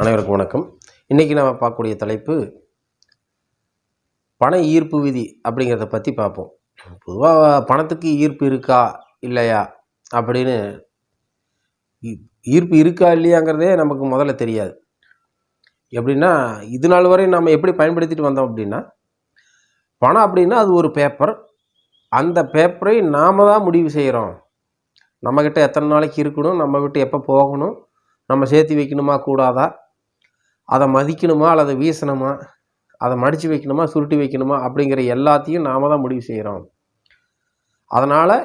அனைவருக்கும் வணக்கம். இன்றைக்கி நம்ம பார்க்கக்கூடிய தலைப்பு பண ஈர்ப்பு விதி அப்படிங்கிறத பற்றி பார்ப்போம். பொதுவாக பணத்துக்கு ஈர்ப்பு இருக்கா இல்லையா அப்படின்னு ஈர்ப்பு இருக்கா இல்லையாங்கிறதே நமக்கு முதல்ல தெரியாது. எப்படின்னா இது நாள் வரை நம்ம எப்படி பயன்படுத்திட்டு வந்தோம் அப்படின்னா பணம் அப்படின்னா அது ஒரு பேப்பர் அந்த பேப்பரை நாம் தான் முடிவு செய்கிறோம் நம்மக்கிட்ட எத்தனை நாளைக்கு இருக்கணும் நம்ம விட்டு எப்போ போகணும் நம்ம சேர்த்து வைக்கணுமா கூடாதா? அதை மதிக்கணுமா அல்லது வீசணுமா? அதை மடித்து வைக்கணுமா? சுருட்டி வைக்கணுமா? அப்படிங்கிற எல்லாத்தையும் நாம தான் முடிவு செய்கிறோம் அதனால்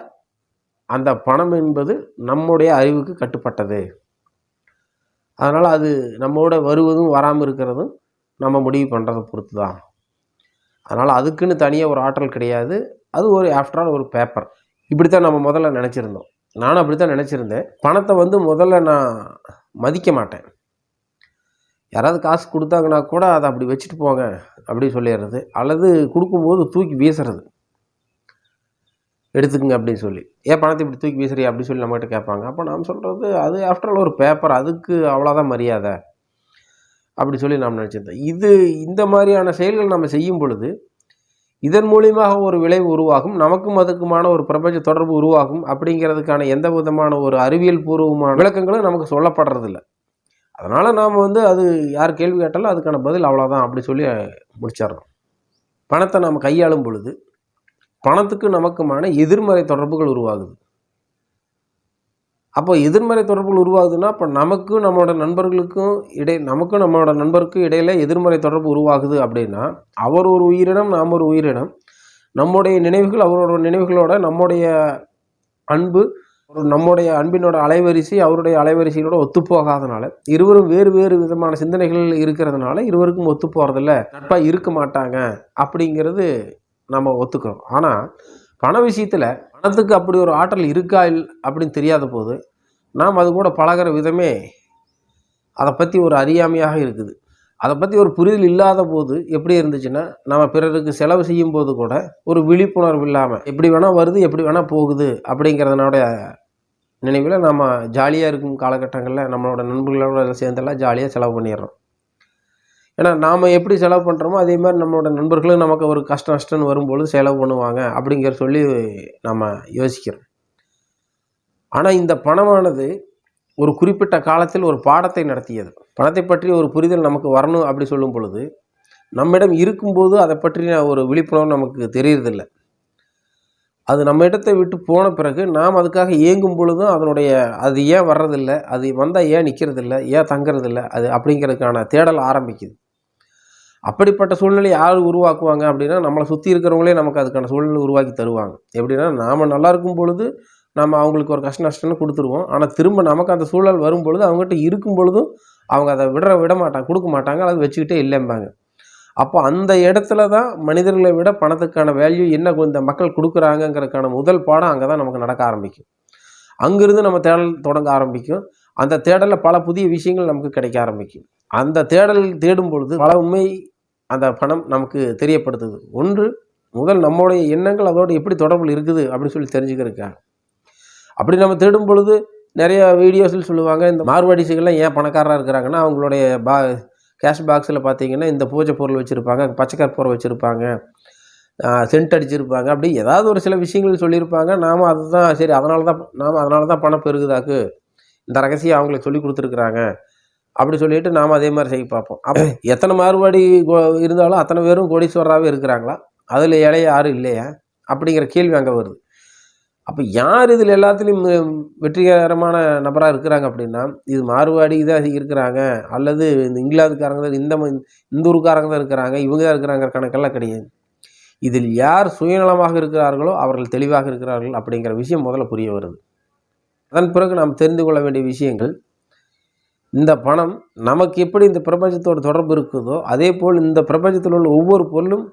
அந்த பணம் என்பது நம்முடைய அறிவுக்கு கட்டுப்பட்டது. அதனால் அது நம்மோட வருவதும் வராமல் இருக்கிறதும் நம்ம முடிவு பண்ணுறதை பொறுத்து தான் அதனால் அதுக்குன்னு தனியாக ஒரு ஆற்றல் கிடையாது. அது ஒரு ஆஃப்டர் ஆல் ஒரு பேப்பர் இப்படித்தான் நம்ம முதல்ல நினச்சிருந்தோம். நானும் அப்படி தான் நினச்சிருந்தேன். பணத்தை வந்து முதல்ல நான் மதிக்க மாட்டேன். யாராவது காசு கொடுத்தாங்கன்னா கூட அதை அப்படி வச்சுட்டு போங்க அப்படி சொல்லிடுறது. அல்லது கொடுக்கும்போது தூக்கி வீசுறது. எடுத்துக்கங்க அப்படின்னு சொல்லி. ஏன் பணத்தை இப்படி தூக்கி வீசுறியா? அப்படின்னு சொல்லி நம்மகிட்ட கேட்பாங்க. அப்போ நாம் சொல்கிறது அது ஆஃப்டர் ஆல் ஒரு பேப்பர் அதுக்கு அவ்வளோதான் மரியாதை. அப்படி சொல்லி நாம் நினச்சிருந்தோம். இது இந்த மாதிரியான செயல்கள் நம்ம செய்யும் பொழுது இதன் மூலியமாக ஒரு விளைவு உருவாகும் நமக்கும் அதுக்குமான ஒரு பிரபஞ்ச தொடர்பு உருவாகும் அப்படிங்கிறதுக்கான எந்த விதமான ஒரு அறிவியல் பூர்வமான விளக்கங்களும் நமக்கு சொல்லப்படுறதில்ல. அதனால் நாம் வந்து அது யார் கேள்வி கேட்டாலும் அதுக்கான பதில் அவ்வளோதான் அப்படி சொல்லி முடிச்சிடுறோம். பணத்தை நாம் கையாளும் பொழுது பணத்துக்கு நமக்குமான எதிர்மறை தொடர்புகள் உருவாகுது. அப்போ எதிர்மறை தொடர்புகள் உருவாகுதுன்னா அப்போ நமக்கும் நம்மளோட நண்பர்களுக்கும் இடை நமக்கும் நம்மளோட நண்பருக்கும் இடையில எதிர்மறை தொடர்பு உருவாகுது அப்படின்னா அவர் ஒரு உயிரினம் நாம் ஒரு உயிரினம். நம்முடைய நினைவுகள் அவரோட நினைவுகளோட நம்முடைய அன்பு ஒரு நம்முடைய அன்பினோட அலைவரிசை அவருடைய அலைவரிசையோட ஒத்துப்போகாதனால இருவரும் வேறு வேறு விதமான சிந்தனைகள் இருக்கிறதுனால இருவருக்கும் ஒத்து போகிறதில்ல நட்பாக இருக்க மாட்டாங்க அப்படிங்கிறது நம்ம ஒத்துக்கிறோம். ஆனால் பண விஷயத்தில் பணத்துக்கு அப்படி ஒரு ஆற்றல் இருக்கா இல் அப்படின்னு தெரியாத போது நாம் அது கூட பழகுற விதமே அதை பற்றி ஒரு அறியாமையாக இருக்குது. அதை பற்றி ஒரு புரிதல் இல்லாத போது எப்படி இருந்துச்சுன்னா நம்ம பிறருக்கு செலவு செய்யும் போது கூட ஒரு விழிப்புணர்வு இல்லாமல் எப்படி வேணால் வருது எப்படி வேணால் போகுது அப்படிங்கிறதுனோட நினைவில் நம்ம ஜாலியாக இருக்கும் காலகட்டங்களில் நம்மளோட நண்பர்களோட எல்லாம் சேர்ந்தெல்லாம் ஜாலியாக செலவு பண்ணிடுறோம். ஏன்னா நாம் எப்படி செலவு பண்ணுறோமோ அதே மாதிரி நம்மளோட நண்பர்களும் நமக்கு ஒரு கஷ்டம் நஷ்டம்னு வரும்பொழுது செலவு பண்ணுவாங்க அப்படிங்கிற சொல்லி நம்ம யோசிக்கிறோம். ஆனால் இந்த பணமானது ஒரு குறிப்பிட்ட காலத்தில் ஒரு பாடத்தை நடத்தியது. பணத்தை பற்றி ஒரு புரிதல் நமக்கு வரணும் அப்படி சொல்லும் பொழுது நம்மிடம் இருக்கும்போது அதை பற்றின ஒரு விழிப்புணர்வு நமக்கு தெரியறதில்ல. அது நம்ம இடத்தை விட்டு போன பிறகு நாம் அதுக்காக இயங்கும் பொழுதும் அதனுடைய அது ஏன் வர்றதில்ல? அது வந்தால் ஏன் நிற்கிறதில்ல ஏன் தங்குறதில்ல? அது அப்படிங்கிறதுக்கான தேடல் ஆரம்பிக்குது. அப்படிப்பட்ட சூழ்நிலை யார் உருவாக்குவாங்க அப்படின்னா நம்மளை சுற்றி இருக்கிறவங்களே நமக்கு அதுக்கான சூழ்நிலை உருவாக்கி தருவாங்க. எப்படின்னா நாம் நல்லா இருக்கும் பொழுது நம்ம அவங்களுக்கு ஒரு கஷ்ட நஷ்டம்னு கொடுத்துருவோம். ஆனால் திரும்ப நமக்கு அந்த சூழல் வரும் பொழுது அவங்ககிட்ட இருக்கும் பொழுதும் அவங்க அதை விட விட மாட்டாங்க கொடுக்க மாட்டாங்க. அல்லது வச்சுக்கிட்டே இல்லைம்பாங்க. அப்போ அந்த இடத்துல தான் மனிதர்களை விட பணத்துக்கான வேல்யூ என்ன இந்த மக்கள் கொடுக்குறாங்கங்கிறதுக்கான முதல் பாடம் அங்கே தான் நமக்கு நடக்க ஆரம்பிக்கும். அங்கிருந்து நம்ம தேடல் தொடங்க ஆரம்பிக்கும். அந்த தேடலில் பல புதிய விஷயங்கள் நமக்கு கிடைக்க ஆரம்பிக்கும். அந்த தேடல் தேடும் பொழுது பல உண்மை அந்த பணம் நமக்கு தெரியப்படுத்துது. ஒன்று முதல் நம்மளுடைய எண்ணங்கள் அதோடு எப்படி தொடர்பில் இருக்குது அப்படின்னு சொல்லி தெரிஞ்சுக்கிறதுக்காக. அப்படி நம்ம தேடும் பொழுது நிறைய வீடியோஸில் சொல்லுவாங்க இந்த மார்வாடிசுகள்லாம் ஏன் பணக்காரராக இருக்கிறாங்கன்னா அவங்களுடைய பா கேஷ் பாக்ஸில் பார்த்தீங்கன்னா இந்த பூஜை பொருள் வச்சுருப்பாங்க பச்சைக்கற்பூரை வச்சுருப்பாங்க சென்ட் அடிச்சிருப்பாங்க அப்படி ஏதாவது ஒரு சில விஷயங்கள் சொல்லியிருப்பாங்க. நாம் அதுதான் சரி அதனால தான் நாம் அதனால தான் பணம் பெருகுதாக்கு இந்த ரகசியம் அவங்களுக்கு சொல்லி கொடுத்துருக்குறாங்க அப்படி சொல்லிட்டு நாம் அதே மாதிரி செய்ய பார்ப்போம். அப்போ எத்தனை மாறுபாடி கோ- இருந்தாலும் அத்தனை பேரும் கோடீஸ்வரராகவே இருக்கிறாங்களா? அதில் இலைய யாரும் இல்லையா? அப்படிங்கிற கேள்வி அங்கே வருது. அப்போ யார் இதில் எல்லாத்துலேயும் வெற்றிகரமான நபராக இருக்கிறாங்க அப்படின்னா இது மாறுபாடி தான் இருக்கிறாங்க அல்லது இந்த இங்கிலாந்துக்காரங்க தான் இந்த ம- இந்த ஊருக்காரங்க தான் இருக்கிறாங்க இவங்க தான் இருக்கிறாங்க கணக்கெல்லாம் கிடையாது. இதில் யார் சுயநலமாக இருக்கிறார்களோ அவர்கள் தெளிவாக இருக்கிறார்கள் அப்படிங்கிற விஷயம் முதல்ல புரிய வருது. அதன் பிறகு நாம் தெரிந்து கொள்ள வேண்டிய விஷயங்கள் இந்த பணம் நமக்கு எப்படி இந்த பிரபஞ்சத்தோட தொடர்பு இருக்குதோ அதே போல் இந்த பிரபஞ்சத்தில் உள்ள ஒவ்வொரு பொருளும்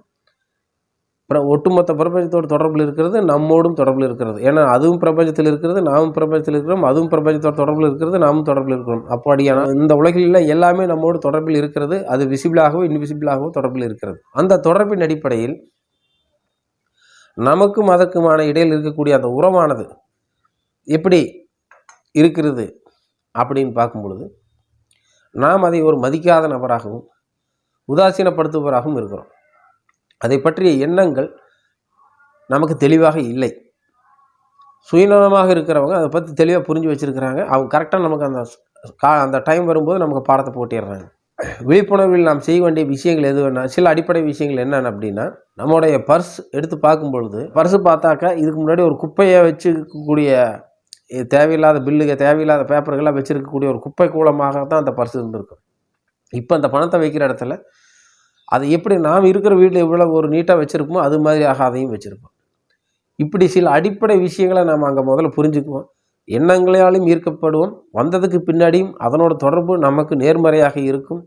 ஒட்டுமொத்த பிரபஞ்சத்தோட தொடர்பில் இருக்கிறது நம்மோடும் தொடர்பில் இருக்கிறது. ஏன்னா அதுவும் பிரபஞ்சத்தில் இருக்கிறது நாமும் பிரபஞ்சத்தில் இருக்கிறோம் அதுவும் பிரபஞ்சத்தோட தொடர்பில் இருக்கிறது நாமும் தொடர்பில் இருக்கிறோம். அப்படியான இந்த உலகில் எல்லாமே நம்மோடு தொடர்பில் இருக்கிறது அது விசிபிளாகவோ இன்விசிபிளாகவோ தொடர்பில் இருக்கிறது. அந்த தொடர்பின் அடிப்படையில் நமக்கும் அதற்குமான இடையில் இருக்கக்கூடிய அந்த உறவானது எப்படி இருக்கிறது அப்படின்னு பார்க்கும் பொழுது நாம் அதை ஒரு மதிக்காத நபராகவும் உதாசீனப்படுத்துபவராகவும் இருக்கிறோம். அதை பற்றிய எண்ணங்கள் நமக்கு தெளிவாக இல்லை. சுயநலமாக இருக்கிறவங்க அதை பற்றி தெளிவாக புரிஞ்சு வச்சுருக்கிறாங்க. அவங்க கரெக்டாக நமக்கு அந்த கா அந்த டைம் வரும்போது நமக்கு பாடத்தை போட்டிடுறாங்க. விழிப்புணர்வில் நாம் செய்ய வேண்டிய விஷயங்கள் எது வேணால் சில அடிப்படை விஷயங்கள் என்னென்ன அப்படின்னா நம்முடைய பர்ஸ் எடுத்து பார்க்கும் பொழுது பர்ஸு பார்த்தாக்கா இதுக்கு முன்னாடி ஒரு குப்பையை வச்சுக்கக்கூடிய தேவையில்லாத பில்லுக தேவையில்லாத பேப்பர்கள்லாம் வச்சுருக்கக்கூடிய ஒரு குப்பை கூலமாக தான் அந்த பர்ஸ் இருந்திருக்கும். இப்போ அந்த பணத்தை வைக்கிற இடத்துல அது எப்படி நாம் இருக்கிற வீட்டில் எவ்வளோ ஒரு நீட்டாக வச்சுருப்போமோ அது மாதிரி அதையும் வச்சுருப்போம். இப்படி சில அடிப்படை விஷயங்களை நாம் அங்கே முதல்ல புரிஞ்சுக்குவோம். எண்ணங்களாலும் ஈர்க்கப்படுவோம். வந்ததுக்கு பின்னாடியும் அதனோட தொடர்பு நமக்கு நேர்மறையாக இருக்கும்.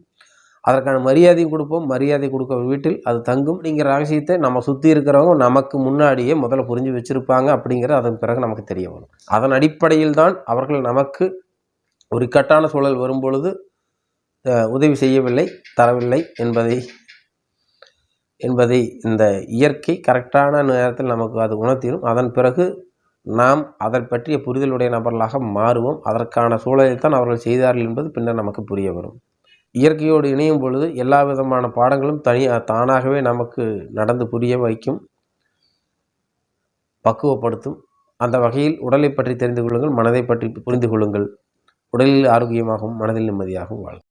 அதற்கான மரியாதையும் கொடுப்போம். மரியாதை கொடுக்க வீட்டில் அது தங்கும். அப்படிங்கிற ரகசியத்தை நம்ம சுற்றி இருக்கிறவங்க நமக்கு முன்னாடியே முதல்ல புரிஞ்சு வச்சுருப்பாங்க அப்படிங்கிறது அதன் பிறகு நமக்கு தெரிய வரும். அதன் அடிப்படையில் தான் அவர்கள் நமக்கு ஒரு இக்கட்டான சூழல் வரும்பொழுது உதவி செய்யவில்லை தரவில்லை என்பதை என்பதை இந்த இயற்கை கரெக்டான நேரத்தில் நமக்கு அது உணர்த்திடும். அதன் பிறகு நாம் அதை பற்றிய புரிதலுடைய நபர்களாக மாறுவோம். அதற்கான சூழலை தான் அவர்கள் செய்தார்கள் என்பது பின்னர் நமக்கு புரிய வரும். இயற்கையோடு இணையும் பொழுது எல்லா விதமான பாடங்களும் தனி தானாகவே நமக்கு நடந்து புரிய வைக்கும் பக்குவப்படுத்தும். அந்த வகையில் உடலை பற்றி தெரிந்து கொள்ளுங்கள் மனதை பற்றி புரிந்து கொள்ளுங்கள். உடலில் ஆரோக்கியமாகவும் மனதில் நிம்மதியாகவும் வாழும்